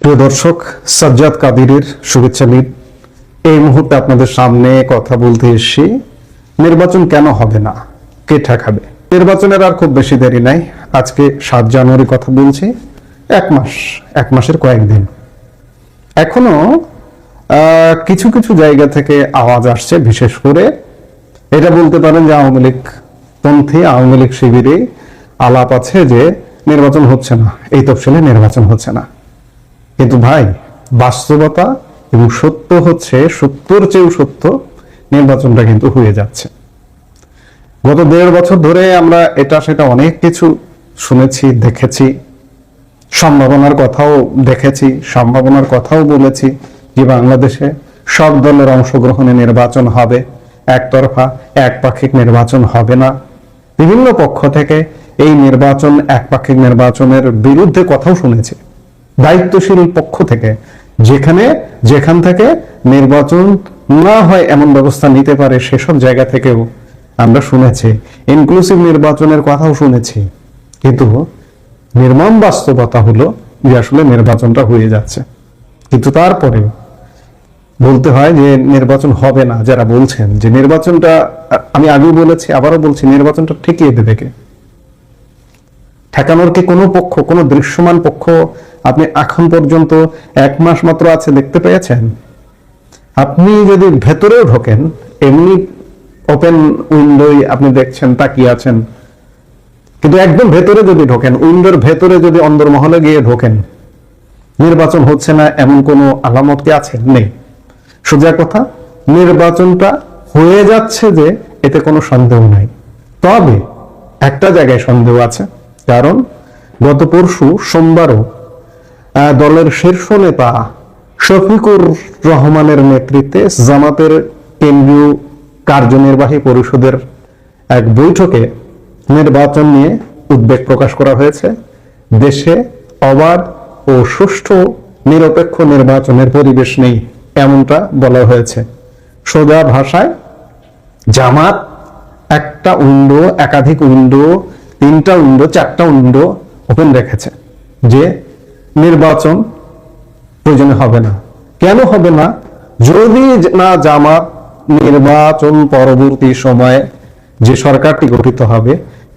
প্রিয় দর্শক, সাজ্জাদ কাদিরের শুভেচ্ছা নিন। এই মুহূর্তে আপনাদের সামনে কথা বলতে এসেছি, নির্বাচন কেন হবে না? কে ঠেকাবে? নির্বাচনের আর খুব বেশি দেরি নাই। আজকে সাত জানুয়ারি কথা বলছি, এক মাস, এক মাসের কয়েকদিন। এখনও কিছু কিছু জায়গা থেকে আওয়াজ আসছে, বিশেষ করে এটা বলতে পারেন যে আওয়ামী লীগ পন্থী, আওয়ামী লীগ শিবিরে আলাপ আছে যে নির্বাচন হচ্ছে না, এই তফসিলে নির্বাচন হচ্ছে না। কিন্তু ভাই, বাস্তবতা এবং সত্য হচ্ছে সত্যর চেয়েও সত্য নির্বাচনটা কিন্তু হয়ে যাচ্ছে। গত দেড় বছর ধরে আমরা এটা সেটা অনেক কিছু শুনেছি, দেখেছি, সম্ভাবনার কথাও দেখেছি, সম্ভাবনার কথাও বলেছি যে বাংলাদেশে সব দলের অংশগ্রহণে নির্বাচন হবে, একতরফা, একপাক্ষিক নির্বাচন হবে না। বিভিন্ন পক্ষ থেকে এই নির্বাচন, একপাক্ষিক নির্বাচনের বিরুদ্ধে কথাও শুনেছি। দায়িত্বশীল পক্ষ থেকে, যেখানে, যেখান থেকে নির্বাচন না হয় এমন ব্যবস্থা নিতে পারে, সেসব জায়গা থেকেও আমরা শুনেছি। ইনক্লুসিভ নির্বাচনের কথাও শুনেছি। কিন্তু নির্মম বাস্তবতা হলো যে আসলে নির্বাচনটা হয়ে যাচ্ছে। কিন্তু তারপরে বলতে হয় যে নির্বাচন হবে না, যারা বলছেন যে নির্বাচনটা, আমি আগেও বলেছি, আবারও বলছি, নির্বাচনটা ঠেকিয়ে দেবে কে? ঠেকানোর কি কোনো পক্ষ, কোনো দৃশ্যমান পক্ষ আপনি এখন পর্যন্ত এক মাস মাত্র আছে দেখতে পেয়েছেন? আপনি যদি ভেতরেও ঢোকেন, এমনি ওপেন উইন্ডোই আপনি দেখছেন, তাকিয়ে আছেন। কিন্তু একদম ভেতরে যদি ঢোকেন, উইন্ডোর ভেতরে যদি অন্দরমহলে গিয়ে ঢোকেন, নির্বাচন হচ্ছে না এমন কোনো আলামত কি আছে? নেই। সোজা কথা, নির্বাচনটা হয়ে যাচ্ছে যে এতে কোনো সন্দেহ নাই। তবে একটা জায়গায় সন্দেহ আছে কারণ গত পরশু সোমবারও দলের শীর্ষ নেতা শফিকুর রহমানের নেতৃত্বে জামাতের কেন্দ্রীয় কার্যনির্বাহী পরিষদের এক বৈঠকে নির্বাচন নিয়ে উদ্বেগ প্রকাশ করা হয়েছে। দেশে অবাধ ও সুষ্ঠু নিরপেক্ষ নির্বাচনের পরিবেশ নেই এমনটা বলা হয়েছে। সোজা ভাষায়, জামাত একটা উইন্ডো, একাধিক উইন্ডো তিনটা উইন্ডো চারটা উইন্ডো ওপেন রেখেছে, যে নির্বাচন প্রয়োজনে হবে না। কেন হবে না? যদি না জামাত নির্বাচন পরবর্তী সময়ে যে সরকারটি গঠিত হবে,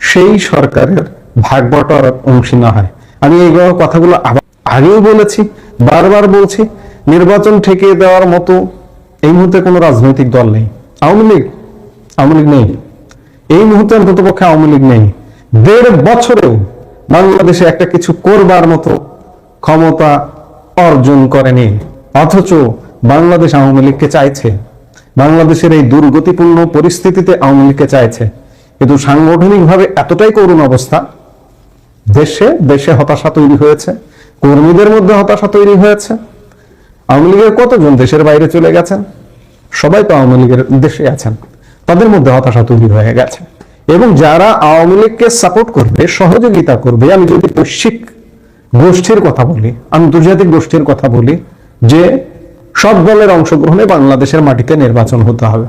সেই সরকারের ভাগ বটার অংশী না হয়। আমি এই কথাগুলো আগেও বলেছি, বারবার বলছি, নির্বাচন ঠেকিয়ে দেওয়ার মতো এই মুহূর্তে কোনো রাজনৈতিক দল নেই। আওয়ামী লীগ? আওয়ামী লীগ নেই। এই মুহূর্তে অন্তত পক্ষে আওয়ামী লীগ নেই। দেড় বছরেও বাংলাদেশে একটা কিছু করবার মতো ক্ষমতা অর্জন করেনি। অথচ বাংলাদেশ আওয়ামী লীগকে চাইছে। বাংলাদেশের এই দুর্গতিপূর্ণ পরিস্থিতিতে আওয়ামী লীগকে চাইছে। কিন্তু সাংগঠনিকভাবে এতটাই করুণ অবস্থা, দেশে দেশে হতাশা তৈরি হয়েছে, কর্মীদের মধ্যে হতাশা তৈরি হয়েছে। আওয়ামী লীগের কতজন দেশের বাইরে চলে গেছেন? সবাই তো আওয়ামী লীগের দেশে আছেন। তাদের মধ্যে হতাশা তৈরি হয়ে গেছে। এবং যারা আওয়ামী লীগকে সাপোর্ট করবে, সহযোগিতা করবে, আমি যদি বৈশ্বিক গোষ্ঠীর কথা বলি, আন্তর্জাতিক গোষ্ঠীর কথা বলি, যে সব দলের অংশগ্রহণে বাংলাদেশের মাটিতে নির্বাচন হতে হবে।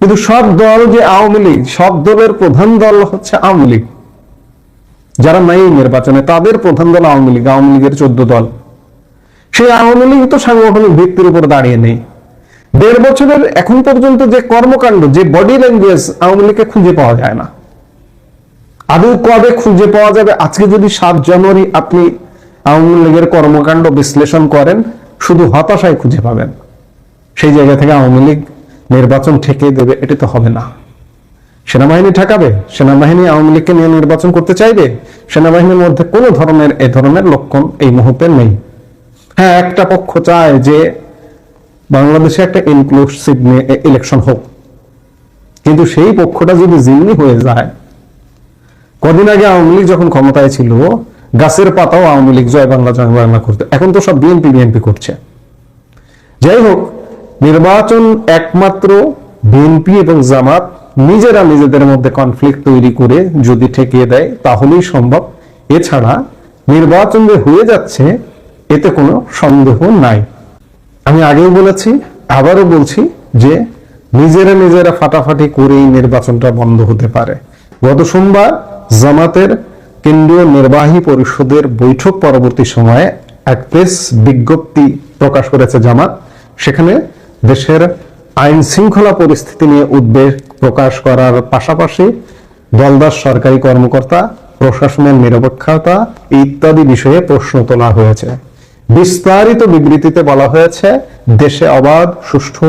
কিন্তু সব দল যে আওয়ামী লীগ, সব দলের প্রধান দল হচ্ছে আওয়ামী লীগ। যারা নাই নির্বাচনে, তাদের প্রধান দল আওয়ামী লীগ, আওয়ামী লীগের চোদ্দ দল। সেই আওয়ামী লীগ তো সাংগঠনিক ভিত্তির উপর দাঁড়িয়ে নেই। দেড় বছরের এখন পর্যন্ত যে কর্মকাণ্ড, যে বডি ল্যাঙ্গুয়েজ আওয়ামী লীগকে খুঁজে পাওয়া যায় না। আদৌ কবে খুঁজে পাওয়া যাবে? আজকে যদি সাত জানুয়ারি আপনি আওয়ামী লীগের কর্মকাণ্ড বিশ্লেষণ করেন, শুধু হতাশায় খুঁজে পাবেন। সেই জায়গা থেকে আওয়ামী লীগ নির্বাচন ঠেকে দেবে, এটা তো হবে না। সেনাবাহিনী ঠেকাবে? সেনাবাহিনী আওয়ামী লীগকে নিয়ে নির্বাচন করতে চাইবে? সেনাবাহিনীর মধ্যে কোনো ধরনের এ ধরনের লক্ষণ এই মুহূর্তে নেই। হ্যাঁ একটা পক্ষ চায় যে বাংলাদেশে একটা ইনক্লুসিভ ইলেকশন হোক। কিন্তু সেই পক্ষটা যদি জিম্মি হয়ে যায়, কদিন আগে আওয়ামী লীগ যখন ক্ষমতায় ছিল, গাছের পাতাও আওয়ামী লীগ জয় বাংলা জয় বাংলা করতে। এখন তো সব বিএনপি বিএনপি করছে। যাই হোক, নির্বাচন একমাত্র বিএনপি এবং জামাত নিজেরা নিজেদের মধ্যে কনফ্লিক্ট তৈরি করে যদি ঠেকিয়ে দেয়, তাহলেই সম্ভব। এছাড়া নির্বাচন যে হয়ে যাচ্ছে, এতে কোনো সন্দেহ নাই। আমি আগেও বলেছি, আবারও বলছি যে নিজেরা নিজেরা ফাটাফাটি করেই নির্বাচনটা বন্ধ হতে পারে। গত সোমবার জামাতের কেন্দ্রীয় নির্বাহী পরিষদের বৈঠক পরবর্তী সময়ে এক প্রেস বিজ্ঞপ্তি প্রকাশ করেছে জামাত। সেখানে দেশের আইন শৃঙ্খলা পরিস্থিতি নিয়ে উদ্বেগ প্রকাশ করার পাশাপাশি দলদাস সরকারি কর্মকর্তা, প্রশাসনের নিরপেক্ষতা ইত্যাদি বিষয়ে প্রশ্ন তোলা হয়েছে। বিস্তারিত বিবৃতিতে বলা হয়েছে, দেশে অবাধ, সুষ্ঠু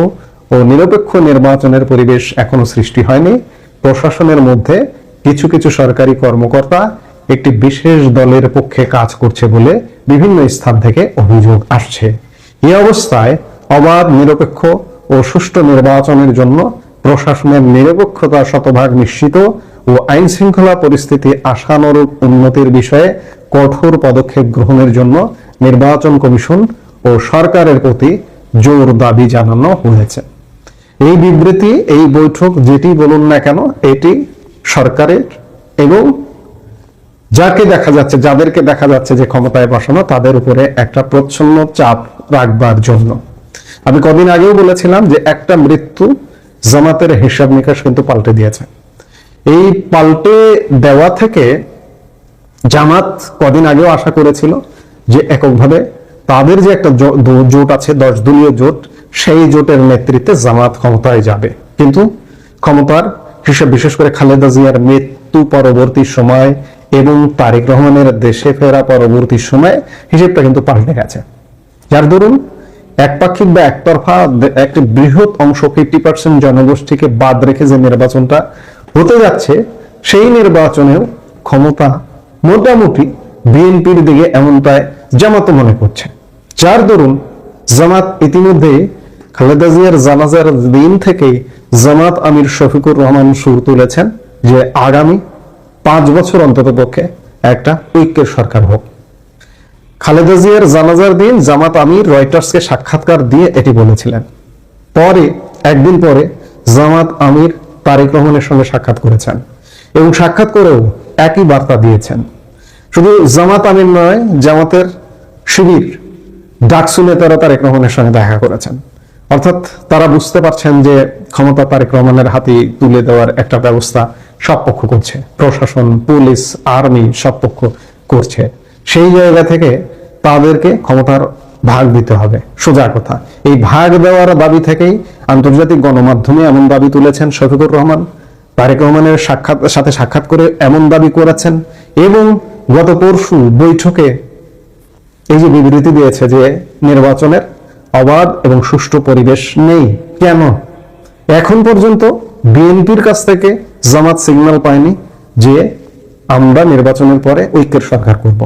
ও নিরপেক্ষ নির্বাচনের পরিবেশ এখনও সৃষ্টি হয়নি। প্রশাসনের মধ্যে কিছু কিছু সরকারি কর্মকর্তা একটি বিশেষ দলের পক্ষে কাজ করছে বলে বিভিন্ন স্থান থেকে অভিযোগ আসছে। এই অবস্থায় অবাধ, নিরপেক্ষ ও সুষ্ঠু নির্বাচনের জন্য প্রশাসনের নিরপেক্ষতা শতভাগ নিশ্চিত ও আইন শৃঙ্খলা পরিস্থিতি আশানুরূপ উন্নতির বিষয়ে কঠোর পদক্ষেপ গ্রহণের জন্য নির্বাচন কমিশন ও সরকারের প্রতি জোর দাবি জানানো হয়েছে। এই বিবৃতি, এই বৈঠক যেটি বলুন না কেন, এটি সরকারের এবং যাকে দেখা যাচ্ছে, যাদেরকে দেখা যাচ্ছে যে ক্ষমতায় বসানো, তাদের উপরে একটা প্রচ্ছন্ন চাপ রাখবার জন্য। আমি কদিন আগেও বলেছিলাম যে একটা মৃত্যু জামাতের হিসাব নিকাশ কিন্তু পাল্টে দিয়েছে। এই পাল্টে দেওয়া থেকে জামাত কদিন আগেও আশা করেছিল যে এককভাবে তাদের যে একটা জোট আছে, দশ দলীয় জোট, সেই জোটের নেতৃত্বে জামাত ক্ষমতায় যাবে। কিন্তু ক্ষমতার হিসেব বিশেষ করে খালেদা জিয়ার মৃত্যু পরবর্তী সময় এবং তারেক রহমানের দেশে ফেরা পরবর্তী সময় হিসেবটা কিন্তু পাল্টে গেছে। যার দরুন একপাক্ষিক বা একতরফা একটি বৃহৎ অংশ ফিফটি পার্সেন্ট জনগোষ্ঠীকে বাদ রেখে যে নির্বাচনটা হতে যাচ্ছে, সেই নির্বাচনেও ক্ষমতা মোটামুটি বিএনপির দিকে এমনটাই জামাত মনে করছে। যার দরুন জামাত ইতিমধ্যে খালেদা জিয়ার জানাজার দিন থেকেই জামাত আমির শফিকুর রহমান সুর তুলেছেন যে আগামী পাঁচ বছর অন্তত পক্ষে একটা ঐক্যের সরকার হোক। খালেদা জিয়ার জানাজার দিন জামাত আমির রয়টার্সকে সাক্ষাৎকার দিয়ে এটি বলেছিলেন। পরে, একদিন পরে জামাত আমির তারেক রহমানের সঙ্গে সাক্ষাৎ করেছেন এবং সাক্ষাৎ করেও একই বার্তা দিয়েছেন। শুধু জামাত আমির নয়, জামাতের শিবির, ডাকসু নেতারা তারেক রহমানের সঙ্গে দেখা করেছেন। অর্থাৎ তারা বুঝতে পারছেন যে ক্ষমতা তারেক রহমানের হাতে তুলে দেওয়ার একটা ব্যবস্থা সব পক্ষ করছে। প্রশাসন, পুলিশ, আর্মি সব পক্ষ করছে। সেই জায়গা থেকে তাদেরকে ক্ষমতার ভাগ দিতে হবে। সোজা কথা, এই ভাগ দেওয়ার দাবি থেকেই আন্তর্জাতিক গণমাধ্যমে এমন দাবি তুলেছেন শফিকুর রহমান। তারেক রহমানের সাক্ষাৎ, সাথে সাক্ষাৎ করে এমন দাবি করেছেন এবং গত পরশু বৈঠকে এই যে বিবৃতি দিয়েছে যে নির্বাচনের অবাধ এবং সুষ্ঠু পরিবেশ নেই। কেন? এখন পর্যন্ত বিএনপির কাছ থেকে জামাত সিগন্যাল পায়নি যে আমরা নির্বাচনের পরে ঐক্যের সরকার করব।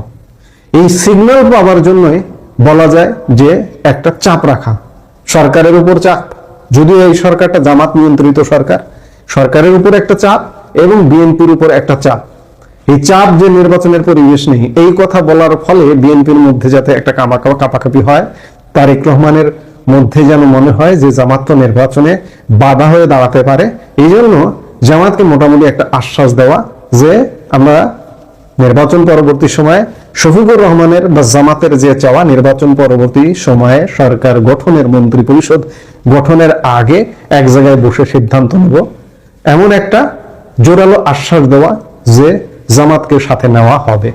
এই সিগন্যাল পাওয়ার জন্যই বলা যায় যে একটা চাপ রাখা। সরকারের উপর চাপ। যদিও এই সরকারটা জামাত নিয়ন্ত্রিত সরকার, সরকারের উপর একটা চাপ এবং বিএনপির উপর একটা চাপ। এই চাপ যে নির্বাচনের পরিবেশ নেই, এই কথা বলার ফলে বিএনপির মধ্যে যাতে একটা কামাকা কাপাকাপি হয়, তারেক রহমানের মধ্যে যেন মনে হয় যে জামাত তো নির্বাচনে বাধা হয়ে দাঁড়াতে পারে, এই জন্য জামাতকে মোটামুটি একটা আশ্বাস দেওয়া যে আমরা নির্বাচন পরবর্তী সময়ে শফিকুর রহমানের বা জামাতের যে চাওয়া, নির্বাচন পরবর্তী সময়ে সরকার গঠনের, মন্ত্রী পরিষদ গঠনের আগে এক জায়গায় বসে সিদ্ধান্ত নেব। এমন একটা জোরালো আশ্বাস দেওয়া যে জামাতকে সাথে নেওয়া হবে।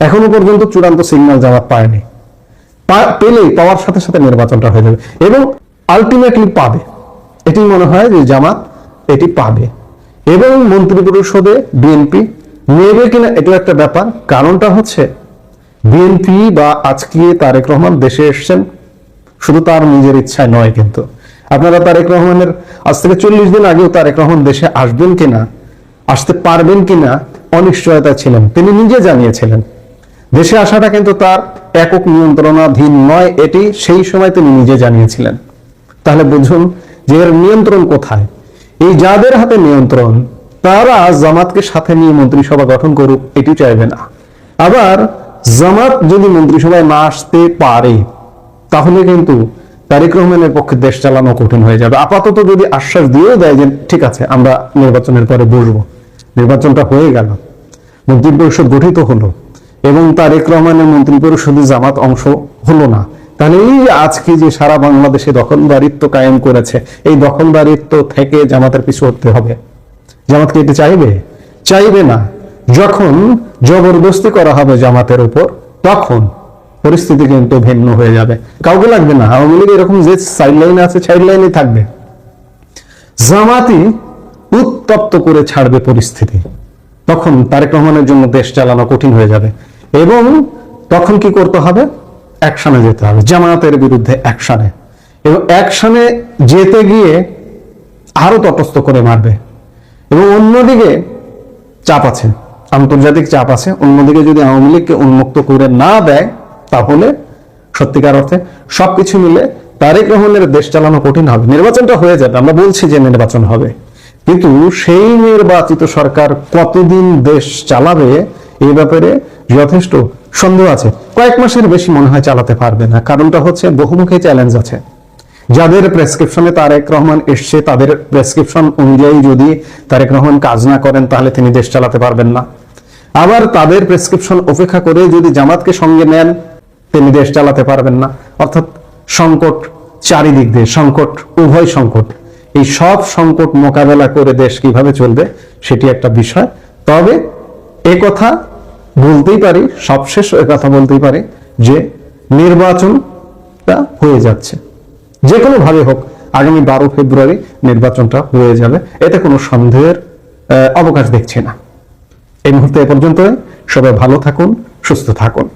এখনও পর্যন্ত চূড়ান্ত সিগন্যাল জামাত পায়নি। পা- পেলেই পাওয়ার সাথে সাথে নির্বাচনটা হয়ে যাবে এবং আলটিমেটলি পাবে। এটি মনে হয় যে জামাত এটি পাবে। এবং মন্ত্রী পরিষদে বিএনপি নেবে কিনা এটাও একটা ব্যাপার। কারণটা হচ্ছে বিএনপি বা আজকে তারেক রহমান দেশে এসছেন। শুধু তার নিজের ইচ্ছায় নয় কিন্তু। আপনারা তারেক রহমানের আজ থেকে চল্লিশ দিন আগেও তারেক রহমান দেশে আসবেন কিনা আসতে পারবেন কিনা অনিশ্চয়তা ছিলেন। তিনি নিজে জানিয়েছিলেন, দেশে আসাটা কিন্তু তার একক নিয়ন্ত্রণাধীন নয়, এটি সেই সময় তিনি নিজে জানিয়েছিলেন। তাহলে বুঝুন যে এর নিয়ন্ত্রণ কোথায়। এই যাদের হাতে নিয়ন্ত্রণ, তারা জামাতকে সাথে নিয়ে মন্ত্রিসভা গঠন করুক, এটি চাইবে না। আবার জামাত যদি মন্ত্রিসভায় না আসতে পারে, তাহলে কিন্তু তারেক রহমানের পক্ষে দেশ চালানো কঠিন হয়ে যাবে। আপাতত যদি আশ্বাস দিয়েও দেয় যে, ঠিক আছে, আমরা নির্বাচনের পরে বসবো। নির্বাচনটা হয়ে গেল। মন্ত্রী পরিষদ গঠিত হলো এবং তারেক রহমানের মন্ত্রী পরিষদে জামাত অংশ হলো না। তাহলে এই আজকে যে সারা বাংলাদেশে দখলদারিত্ব কায়েম করেছে, এই দখলদারিত্ব থেকে জামাতের পিছু হতে হবে। জামাত কি এটা চাইবে? চাইবে না। যখন জবরদস্তি করা হবে জামাতের উপর, তখন পরিস্থিতি কিন্তু ভিন্ন হয়ে যাবে। কাউকে লাগবে না। আওয়ামী লীগ এরকম যে সাইড লাইনে আছে সাইড লাইনে থাকবে। জামাতি উত্তপ্ত করে ছাড়বে পরিস্থিতি। তখন তারেক রহমানের জন্য দেশ চালানো কঠিন হয়ে যাবে। এবং তখন কি করতে হবে? অ্যাকশনে যেতে হবে, জামায়াতের বিরুদ্ধে অ্যাকশনে এবং অ্যাকশনে যেতে গিয়ে আরও তটস্থ করে মারবে। এবং অন্যদিকে চাপ আছে, আন্তর্জাতিক চাপ আছে। অন্যদিকে যদি আওয়ামী লীগকে উন্মুক্ত করে না দেয়, তাহলে সত্যিকার অর্থে সবকিছু মিলে তারেক রহমানের দেশ চালানো কঠিন হবে। নির্বাচনটা হয়ে যাবে, আমরা বলছি যে নির্বাচন হবে। কিন্তু সেই নির্বাচিত সরকার কতদিন দেশ চালাবে এই ব্যাপারে যথেষ্ট সন্দেহ আছে। কয়েক মাসের বেশি মনে হয় চালাতে পারবে না, কারণটা হচ্ছে বহুমুখী চ্যালেঞ্জ আছে। যাদের প্রেসক্রিপশনে তারেক রহমান এসছে, তাদের প্রেসক্রিপশন অনুযায়ী যদি তারেক রহমান কাজ না করেন, তাহলে তিনি দেশ চালাতে পারবেন না। আবার তাদের প্রেসক্রিপশন উপেক্ষা করে যদি জামাতকে সঙ্গে নেন, তিনি দেশ চালাতে পারবেন না। অর্থাৎ সংকট চারিদিক দিয়ে, সংকট, উভয় সংকট। এই সব সংকট মোকাবেলা করে দেশ কীভাবে চলবে সেটি একটা বিষয়। তবে এ কথা বলতেই পারি, সবশেষ এ কথা বলতেই পারি যে নির্বাচনটা হয়ে যাচ্ছে। যে কোনো ভাবে হোক, আগামী বারো ফেব্রুয়ারি নির্বাচনটা হয়ে যাবে। এতে কোনো সন্দেহের অবকাশ দেখছি না। এই মুহূর্তে এ পর্যন্ত সবাই ভালো থাকুন, সুস্থ থাকুন।